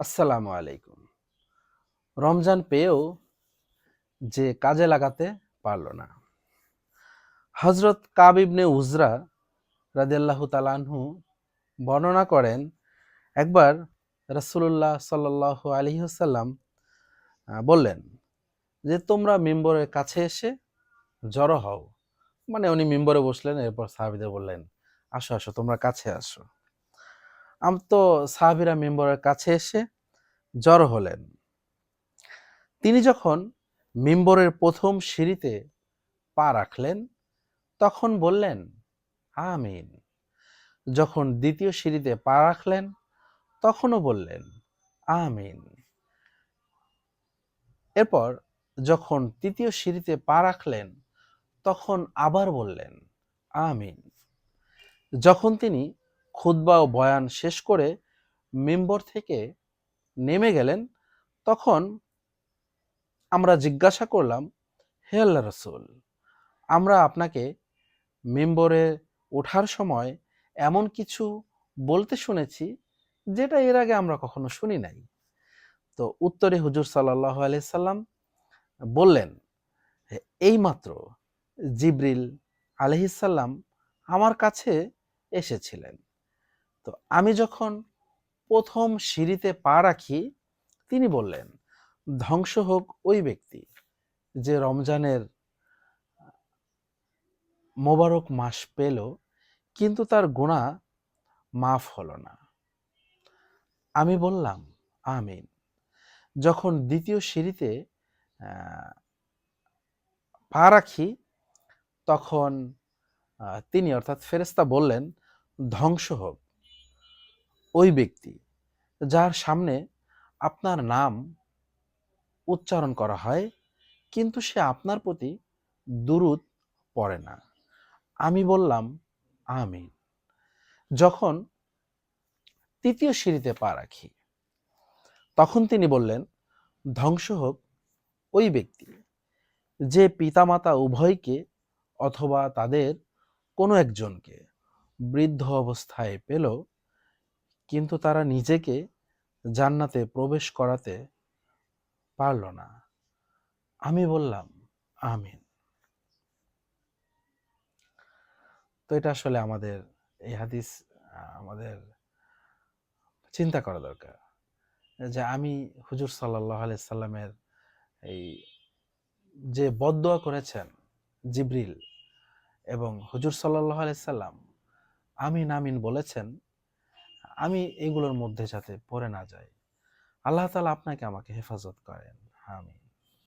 আসসালামু আলাইকুম। রমজান পেয়েও যে কাজে লাগাতে পারল না। হজরত কাব ইবনে উজরা রাদিয়াল্লাহু তালানহু বর্ণনা করেন, একবার রাসূলুল্লাহ সাল্লাল্লাহু আলাইহি ওয়াসাল্লাম বললেন যে, তোমরা মেম্বরের কাছে এসে জড়ো হও। মানে উনি মেম্বরে বসলেন, এরপর সাহাবিদের বললেন, আসো আসো, তোমরা কাছে আসো। আম তো সাহাবিরা মেম্বরের কাছে এসে জড়ো হলেন। তিনি যখন মেম্বরের প্রথম সিঁড়িতে পা রাখলেন, তখন বললেন, আমিন। যখন দ্বিতীয় সিঁড়িতে পা রাখলেন, তখনও বললেন, আমিন। এরপর যখন তৃতীয় সিঁড়িতে পা রাখলেন, তখন আবার বললেন, আমিন। যখন তিনি খুতবা ও বয়ান শেষ করে মেম্বর থেকে নেমে গেলেন, তখন আমরা জিজ্ঞাসা করলাম, হে আল্লাহ রসুল, আমরা আপনাকে মেম্বরে ওঠার সময় এমন কিছু বলতে শুনেছি যেটা এর আগে আমরা কখনো শুনি নাই? তো উত্তরে হুজুর সাল্লাহ আলাইসাল্লাম বললেন এইমাত্র জিব্রিল আলহিসাল্লাম আমার কাছে এসেছিলেন। তো আমি যখন প্রথম সিঁড়িতে পা রাখি, তিনি বললেন, ধ্বংস হোক ওই ব্যক্তি যে রমজানের মোবারক মাস পেল, কিন্তু তার গুণা মাফ হলো না। আমি বললাম, আমিন। যখন দ্বিতীয় সিঁড়িতে পা রাখি, তখন তিনি অর্থাৎ ফেরেস্তা বললেন, ধ্বংস হোক। ওই ব্যক্তি যার সামনে আপনার নাম উচ্চারণ করা হয়, কিন্তু সে আপনার প্রতি দুরুদ পড়ে না। আমি বললাম, আমিন। যখন তৃতীয় সিঁড়িতে পা রাখি, তখন তিনি বললেন, ধ্বংস হোক ওই ব্যক্তি, যে পিতামাতা উভয়কে অথবা তাদের কোনো একজনকে বৃদ্ধ অবস্থায় পেল কিন্তু তারা নিজেকে জান্নাতে প্রবেশ করাতে পারল না। আমি বললাম, আমিন। তো এটা আসলে আমাদের এই হাদিস, আমাদের চিন্তা করা দরকার যে আমি হুজুর সাল্লাহ সাল্লামের এই যে বদদোয়া করেছেন জিব্রিল এবং হুজুর সাল্লাহ সাল্লাম আমিন আমিন বলেছেন আমি এগুলোর মধ্যে যাতে পড়ে না যাই। আল্লাহ তালা আপনাকে আমাকে হেফাজত করেন। আমিন।